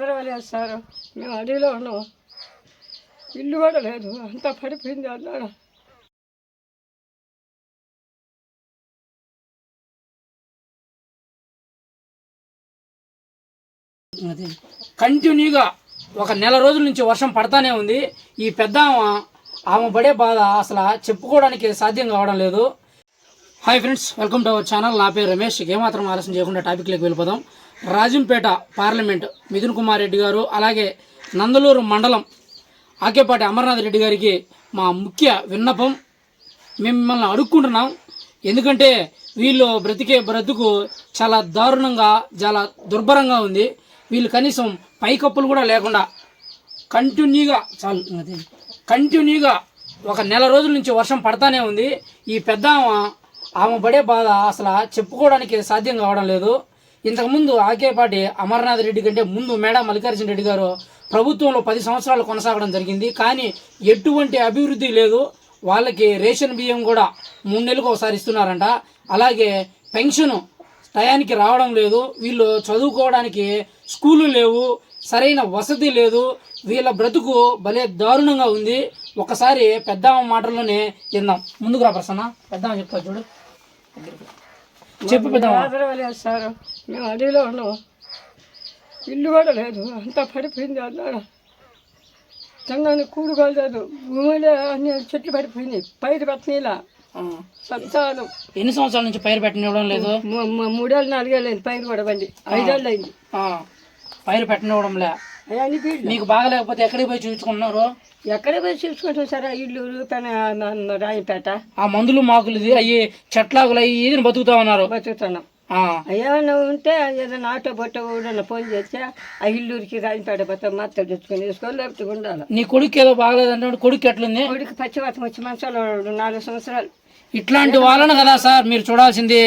ఆదరవలేదు sir మేము అడవిలో ఉన్నాం ఇల్లు కూడా లేదు. అంతా పడిపోయింది అన్నాడు. అది కంటిన్యూగా ఒక నెల రోజుల నుంచి వర్షం పడతానే ఉంది. ఈ పెద్ద ఆమె ఆమె పడే బాధ అసలు చెప్పుకోవడానికి సాధ్యం కావడం లేదు. Hi friends welcome to our channel నా పేరు రమేష్. ఏమాత్రం ఆలస్యం చేయకుండా టాపిక్లోకి వెళ్ళిపోదాం. రాజంపేట పార్లమెంట్ మిథున్ కుమార్ రెడ్డి గారు అలాగే నందలూరు మండలం ఆకేపాటి అమర్నాథ్ రెడ్డి గారికి మా ముఖ్య విన్నపం. మేము మిమ్మల్ని అడుక్కుంటున్నాం. ఎందుకంటే వీళ్ళు బ్రతికే బ్రతుకు చాలా దారుణంగా చాలా దుర్భరంగా ఉంది. వీళ్ళు కనీసం పైకప్పులు కూడా లేకుండా కంటిన్యూగా చాలు అది కంటిన్యూగా ఒక నెల రోజుల నుంచి వర్షం పడతానే ఉంది. ఈ పెద్ద ఆమె ఆమె పడే బాధ అసలు చెప్పుకోవడానికి సాధ్యం కావడం లేదు. ఇంతకుముందు ఆకేపాటి అమర్నాథ్ రెడ్డి కంటే ముందు మేడం మల్లికార్జున రెడ్డి గారు ప్రభుత్వంలో పది సంవత్సరాలు కొనసాగడం జరిగింది. కానీ ఎటువంటి అభివృద్ధి లేదు. వాళ్ళకి రేషన్ బియ్యం కూడా మూడు నెలలకు ఒకసారి ఇస్తున్నారంట. అలాగే పెన్షన్ టయానికి రావడం లేదు. వీళ్ళు చదువుకోవడానికి స్కూళ్ళు లేవు. సరైన వసతి లేదు. వీళ్ళ బ్రతుకు భలే దారుణంగా ఉంది. ఒకసారి పెద్దామ మాటల్లోనే విందాం. ముందుకు రా ప్రసన్న. పెద్దామ చెప్తా చూడు. చెప్పు పెద్దామ ఆదరవలేదు సార్ మేము అడవిలో ఉన్నాం ఇల్లు కూడా లేదు. అంతా పడిపోయింది అన్నాడు చంగాని కూడు కాలేదు భూమిలో అన్ని చెట్లు పడిపోయినాయి పైరు పెట్టనీలా. సబ్జాలు ఎన్ని సంవత్సరాల నుంచి పైరు పెట్టనివ్వడం లేదు? మూడేళ్ళు నాలుగేళ్ళు అయింది పైరు కూడా బండి ఐదేళ్ళు అయింది. పైరు పెట్టనివ్వడంలే. అవన్నీ పీళ్ళు మీకు బాగలేకపోతే ఎక్కడికి పోయి చూపించుకుంటున్నారు? ఎక్కడ పోయి చూసుకుంటాం సార్? ఇల్లు రాయిపేట. ఆ మందులు మాకులు అయ్యి చెట్లాకులు అయ్యి బతుకుతా ఉన్నారు. బతుకుతున్నాం. ఆ. ఏమన్నా ఉంటే ఏదైనా ఆటో బొట్ట కూడా ఫోన్ చేస్తే ఆ ఇల్లూరికి రాజపేట పోతే మాత్రం తెచ్చుకొని వేసుకోవాలి లేకపోతే ఉండాలి. నీ కొడుకు ఏదో బాగలేదంటే కొడుకు ఎట్లుంది? కొడుకు పచ్చివాతం వచ్చి మంచాలు నాలుగు సంవత్సరాలు. ఇట్లాంటి వాళ్ళను కదా సార్ మీరు చూడాల్సింది.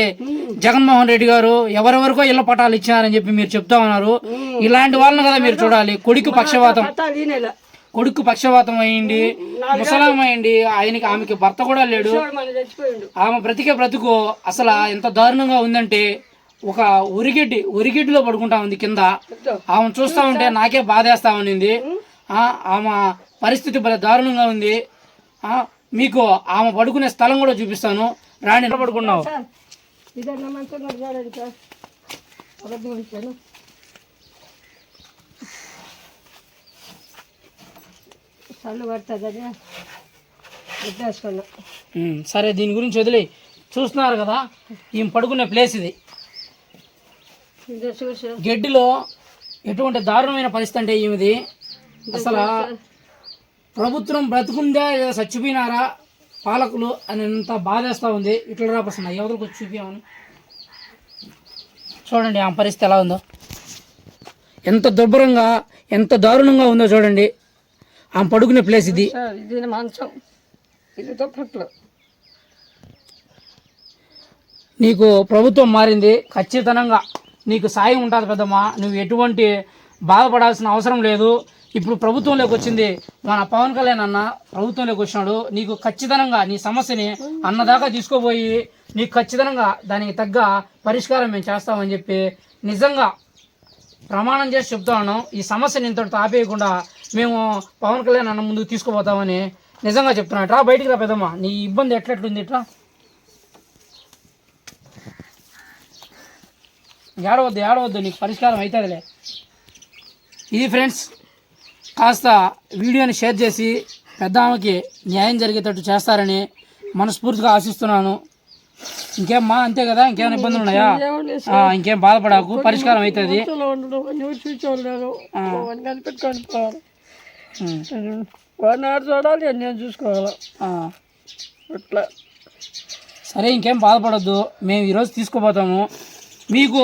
జగన్మోహన్ రెడ్డి గారు ఎవరెవరికో ఇళ్ళ పటాలు ఇచ్చారని చెప్పి మీరు చెప్తా ఉన్నారు. ఇలాంటి వాళ్ళని కదా మీరు చూడాలి. కొడుకు నెల కొడుకు పక్షవాతం అయ్యింది ముసలాం అయ్యింది ఆయనకి ఆమెకి భర్త కూడా లేడు. మన చచ్చిపోయిండు. ఆమె బ్రతికే బ్రతుకు అసలు ఎంత దారుణంగా ఉందంటే ఒక ఉరిగడ్డి ఉరిగడ్డిలో పడుకుంటా ఉంది కింద. ఆమె చూస్తా ఉంటే నాకే బాధేస్తా ఉన్నింది. ఆ, ఆమె పరిస్థితి భలే దారుణంగా ఉంది. ఆ, మీకు ఆమె పడుకునే స్థలం కూడా చూపిస్తాను. రాణి పడుకున్నావు సార్ ఇదన్నా మంచం చూడండి సార్ అబద్ధం ఇచ్చాను చల్లు పడుతుందని సరే దీని గురించి వదిలి. చూస్తున్నారు కదా ఈమె పడుకునే ప్లేస్ ఇది. గడ్డిలో ఎటువంటి దారుణమైన పరిస్థితి అంటే ఈమెది? అసలు ప్రభుత్వం బ్రతుకుందా లేదా చచ్చిపోయినారా పాలకులు అని ఎంత బాధేస్తా ఉంది. ఇట్లా రా ప్రసన్న ఎవరికి వచ్చి చూపించామని చూడండి ఆ పరిస్థితి ఎలా ఉందో. ఎంత దుర్భరంగా ఎంత దారుణంగా ఉందో చూడండి. ఆమె పడుకునే ప్లేస్ ఇది. ఇది మంచం. ఇది దుప్పట్లు నీకు ప్రభుత్వం మారింది ఖచ్చితంగా నీకు సాయం ఉంటుంది పెద్దమ్మా. నువ్వు ఎటువంటి బాధపడాల్సిన అవసరం లేదు. ఇప్పుడు ప్రభుత్వంలోకి వచ్చింది. మన పవన్ కళ్యాణ్ అన్న ప్రభుత్వంలోకి వచ్చినాడు. నీకు ఖచ్చితంగా నీ సమస్యని అన్నదాకా తీసుకోపోయి నీకు ఖచ్చితంగా దానికి తగ్గ పరిష్కారం మేము చేస్తామని చెప్పి నిజంగా ప్రమాణం చేసి చెప్తా ఉన్నాం ఈ సమస్యని ఇంతటితో ఆపేయకుండా మేము పవన్ కళ్యాణ్ అన్న ముందుకు తీసుకుపోతామని నిజంగా చెప్తున్నా రా బయటికి రా పెద్దమ్మా. నీ ఇబ్బంది ఎట్లెట్లుంది? ఇట్లా. ఏడవద్దు ఏడవద్దు. నీకు పరిష్కారం అవుతుందిలే ఇది ఫ్రెండ్స్ కాస్త వీడియోని షేర్ చేసి పెద్ద ఆమెకి న్యాయం జరిగేటట్టు చేస్తారని మనస్ఫూర్తిగా ఆశిస్తున్నాను. ఇంకేం మా అంతే కదా? ఇంకేమైనా ఇబ్బందులు ఉన్నాయా? ఇంకేం బాధపడకు. పరిష్కారం అవుతుంది మంచంలో ఉండడం అన్ని చూసుకోలేరు వాడిని. వాడిని ఆడు చూడాలి నేను చూసుకోవాలి. అట్లా. సరే ఇంకేం బాధపడొద్దు. మేము ఈరోజు తీసుకుపోతాము. మీకు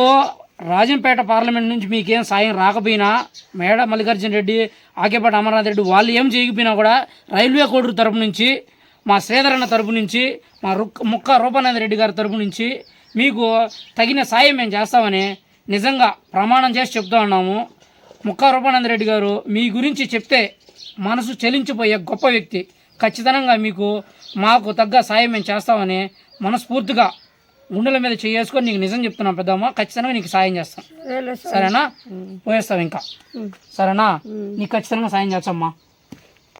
రాజంపేట పార్లమెంట్ నుంచి మీకేం సాయం రాకపోయినా మేడ మల్లికార్జున రెడ్డి ఆకేపాటి అమర్నాథ్ రెడ్డి వాళ్ళు ఏం చేయకపోయినా కూడా రైల్వే కోడూరు తరపు నుంచి మా శ్రీధర్ అన్న తరపు నుంచి మా రుక్ ముక్క రూపానంద రెడ్డి గారి తరపు నుంచి మీకు తగిన సాయం మేము చేస్తామని నిజంగా ప్రమాణం చేసి చెప్తా ఉన్నాము. ముక్క రూపానంద రెడ్డి గారు మీ గురించి చెప్తే మనసు చలించిపోయే గొప్ప వ్యక్తి. ఖచ్చితంగా మీకు మాకు తగ్గ సాయం మేము చేస్తామని మనస్ఫూర్తిగా గుండెల మీద చేసుకొని నీకు నిజం చెప్తున్నా పెద్దమ్మ. ఖచ్చితంగా నీకు సాయం సార్. సరేనా? పోయేస్తావు ఇంకా. సరేనా? నీకు ఖచ్చితంగా సాయం చేస్తామ్మా